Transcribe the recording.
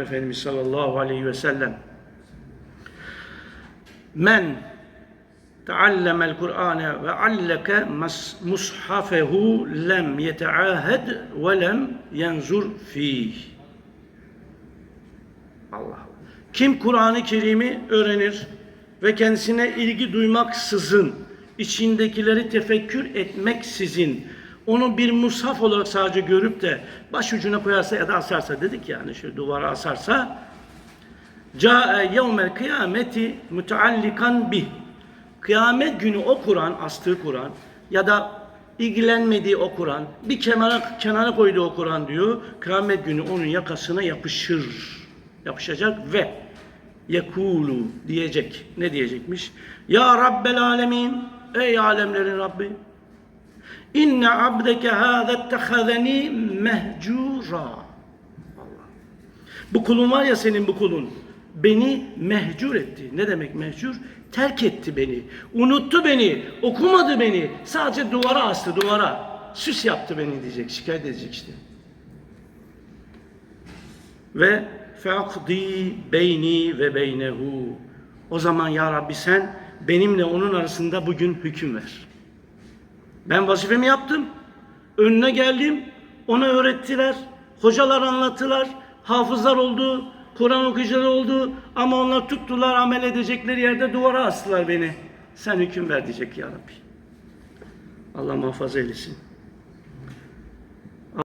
Efendimiz sallallahu aleyhi ve sellem Men teallemel Kur'ane ve alleke mushafehu lem yeteahed ve lem yenzur fih. Allah. Kim Kur'an-ı Kerim'i öğrenir ve kendisine ilgi duymaksızın, içindekileri tefekkür etmeksizin, onu bir mushaf olarak sadece görüp de başucuna koyarsa ya da asarsa dedik yani şu duvara asarsa Câe yevmel kıyameti müteallikan bih. Kıyamet günü o Kur'an, astığı Kur'an ya da ilgilenmediği o Kur'an, bir kenara, kenara koyduğu o Kur'an diyor, kıyamet günü onun yakasına yapışır. Yapışacak ve yekulu diyecek. Ne diyecekmiş? Ya Rabbel alemin, ey alemlerin Rabbi, İnne abdeke hâze ettehâzeni mehcûrâ. Allah. Bu kulun var ya senin bu kulun. Beni mehcur etti. Ne demek mehcur? Terk etti beni. Unuttu beni. Okumadı beni. Sadece duvara astı duvara. Süs yaptı beni diyecek. Şikayet edecek işte. Ve feakdi beyni ve beynehu. O zaman ya Rabbi sen benimle onun arasında bugün hüküm ver. Ben vazifemi yaptım. Önüne geldim. Ona öğrettiler. Hocalar anlattılar. Hafızlar oldu. Kur'an okuyucuları oldu. Ama onlar tuttular amel edecekleri yerde duvara astılar beni. Sen hüküm ver diyecek ya Rabbi. Allah muhafaza eylesin.